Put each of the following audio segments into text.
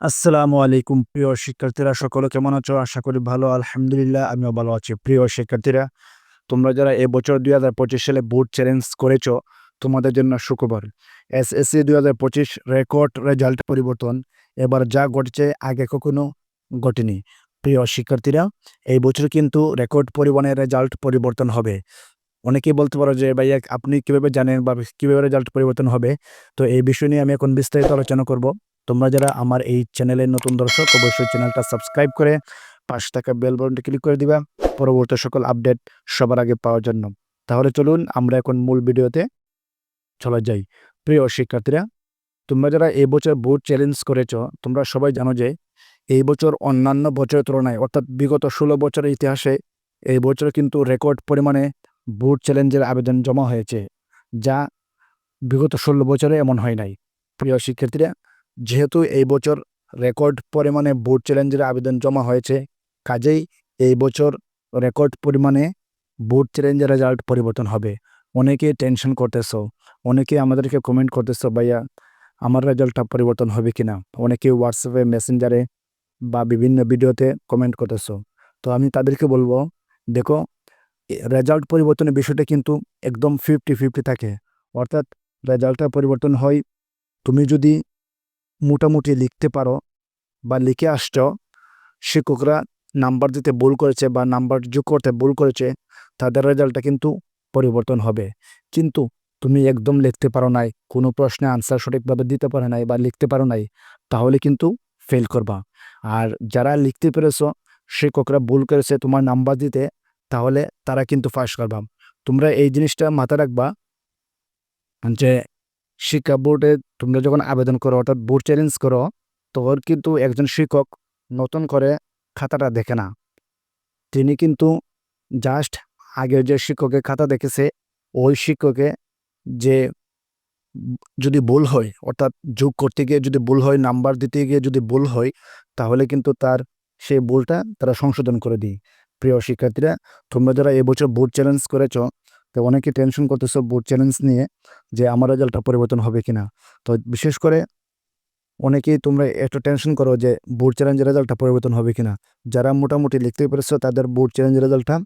আসসালামু আলাইকুম, প্রিয় শিক্ষার্থীরা। সকলে কেমন আছো? আশা করি ভালো, আলহামদুলিল্লাহ, আমিও ভালো আছি। প্রিয় শিক্ষার্থীরা, তোমরা যারা এবছর দুই হাজার পঁচিশ সালে বোর্ড চ্যালেঞ্জ করেছ, তোমাদের জন্য সুখবর। এসএসসি দুই হাজার পঁচিশ রেকর্ড রেজাল্ট পরিবর্তন, এবার যা ঘটেছে আগে কখনো ঘটেনি। প্রিয় শিক্ষার্থীরা, এই বছর কিন্তু রেকর্ড পরিমাণে রেজাল্ট পরিবর্তন হবে। অনেকেই বলতে পারো যে, ভাইয়া, আপনি কীভাবে জানেন বা কীভাবে রেজাল্ট পরিবর্তন হবে? তো এই বিষয় নিয়ে আমি এখন বিস্তারিত আলোচনা করব। তোমরা যারা আমার এই চ্যানেলের নতুন দর্শক, অবশ্যই চ্যানেলটা সাবস্ক্রাইব করে পাশ থাকা বেল বাটনটি ক্লিক করে দিবা পরবর্তী সকল আপডেট সবার আগে পাওয়ার জন্য। তাহলে চলুন আমরা এখন মূল ভিডিওতে চলে যাই। প্রিয় শিক্ষার্থীরা, তোমরা যারা এই বছর বোর্ড চ্যালেঞ্জ করেছ, তোমরা সবাই জানো যে এই বছর অন্যান্য বছরের তুলনায়, অর্থাৎ বিগত ষোলো বছরের ইতিহাসে এই বছর কিন্তু রেকর্ড পরিমাণে বোর্ড চ্যালেঞ্জের আবেদন জমা হয়েছে, যা বিগত ষোলো বছরে এমন হয় নাই। প্রিয় শিক্ষার্থীরা যেহেতু এই বছর রেকর্ড পরিমাণে বোর্ড চ্যালেঞ্জের আবেদন জমা হয়েছে, কাজেই এই বছর রেকর্ড পরিমাণে বোর্ড চ্যালেঞ্জের রেজাল্ট পরিবর্তন হবে। অনেকে টেনশন করতেছো, অনেকে আমাদেরকে কমেন্ট করতেছো, ভাইয়া, আমার রেজাল্টটা পরিবর্তন হবে কি না অনেকে হোয়াটসঅ্যাপে মেসেঞ্জারে বা বিভিন্ন ভিডিওতে কমেন্ট করতেছো। তো আমি তাদেরকে বলব, দেখো রেজাল্ট পরিবর্তনের বিষয়টা কিন্তু একদম ফিফটি ফিফটি থাকে। অর্থাৎ রেজাল্টটা পরিবর্তন হয়, তুমি যদি মোটামুটি লিখতে পারো বা লিখে আসছ, শিক্ষকরা নাম্বার দিতে ভুল করেছে বা নাম্বার যোগ করতে ভুল করেছে, তাদের রেজাল্টটা কিন্তু পরিবর্তন হবে। কিন্তু তুমি একদম লিখতে পারো নাই, কোনো প্রশ্নে আনসার সঠিকভাবে দিতে পারো নাই বা লিখতে পারো নাই, তাহলে কিন্তু ফেল করবা। আর যারা লিখতে পেরেছ, শিক্ষকরা ভুল করেছে তোমার নাম্বার দিতে, তাহলে তারা কিন্তু ফাঁস করবা। তোমরা এই জিনিসটা মাথায় রাখবা যে শিক্ষা বোর্ডে তোমরা যখন আবেদন করো, অর্থাৎ বোর্ড চ্যালেঞ্জ করো, তখন কিন্তু একজন শিক্ষক নতুন করে খাতাটা দেখে না। তিনি কিন্তু জাস্ট আগে যে শিক্ষকের খাতা দেখেছে, ওই শিক্ষকে যে যদি ভুল হয়, অর্থাৎ যোগ করতে গিয়ে যদি ভুল হয় নাম্বার দিতে গিয়ে যদি ভুল হয়, তাহলে কিন্তু তার সেই ভুলটা তারা সংশোধন করে দিই প্রিয় শিক্ষার্থীরা, তোমরা যারা এবছর বোর্ড চ্যালেঞ্জ করেছ তো অনেকে টেনশন করতেছো বোর্ড চ্যালেঞ্জ নিয়ে যে আমার রেজাল্টটা পরিবর্তন হবে কিনা। তো বিশেষ করে অনেকেই তোমরা একটু টেনশন করো যে বোর্ড চ্যালেঞ্জের রেজাল্টটা পরিবর্তন হবে কিনা। যারা মোটামুটি লিখতে পেরেছ তাদের বোর্ড চ্যালেঞ্জের রেজাল্টটা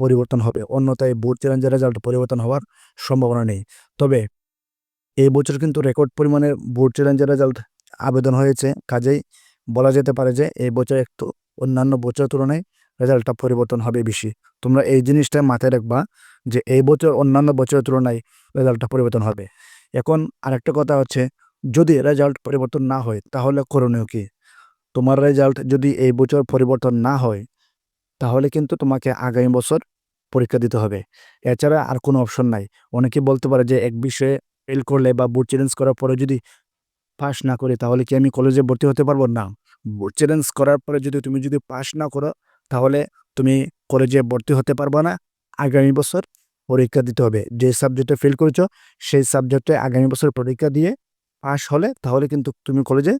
পরিবর্তন হবে, অন্যথায় বোর্ড চ্যালেঞ্জের রেজাল্ট পরিবর্তন হওয়ার সম্ভাবনা নেই। তবে এই বছর কিন্তু রেকর্ড পরিমাণের বোর্ড চ্যালেঞ্জের রেজাল্ট আবেদন হয়েছে। কাজেই বলা যেতে পারে যে এই বছর একটু অন্যান্য বছরের তুলনায় রেজাল্টটা পরিবর্তন হবে বেশি। তোমরা এই জিনিসটা মাথায় রাখবা যে এই বছর, অন্যান্য বছরের তুলনায় রেজাল্টটা পরিবর্তন হবে। এখন আরেকটা কথা হচ্ছে, যদি রেজাল্ট পরিবর্তন না হয়, তাহলে করণীয় কি? তোমার রেজাল্ট যদি এই বছর পরিবর্তন না হয়, তাহলে কিন্তু তোমাকে আগামী বছর পরীক্ষা দিতে হবে। এছাড়া আর কোনো অপশন নাই। অনেকে বলতে পারে যে এক বিষয়ে ফেল করলে বা বোর্ড চ্যালেঞ্জ করার পরে যদি পাস না করি, তাহলে কি আমি কলেজে ভর্তি হতে পারব? না। বোর্ড চ্যালেঞ্জ করার পরে যদি তুমি যদি পাশ না করো তাহলে তুমি কলেজে ভর্তি হতে পারবে না। আগামী বছর পরীক্ষা দিতে হবে। যে সাবজেক্টে ফেল করেছ, সেই সাবজেক্টে আগামী বছর পরীক্ষা দিয়ে পাস হলে তাহলে কিন্তু তুমি কলেজে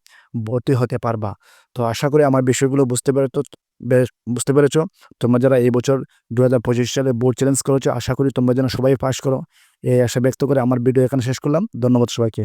ভর্তি হতে পারবা। তো আশা করি আমার বিষয়গুলো বুঝতে পেরে তো বুঝতে পেরেছ। তোমরা যারা এই বছর দু হাজার পঁচিশ সালে বোর্ড চ্যালেঞ্জ করেছ, আশা করি তোমরা যেন সবাই পাস করো। এই আশা ব্যক্ত করে আমার ভিডিও এখানে শেষ করলাম। ধন্যবাদ সবাইকে।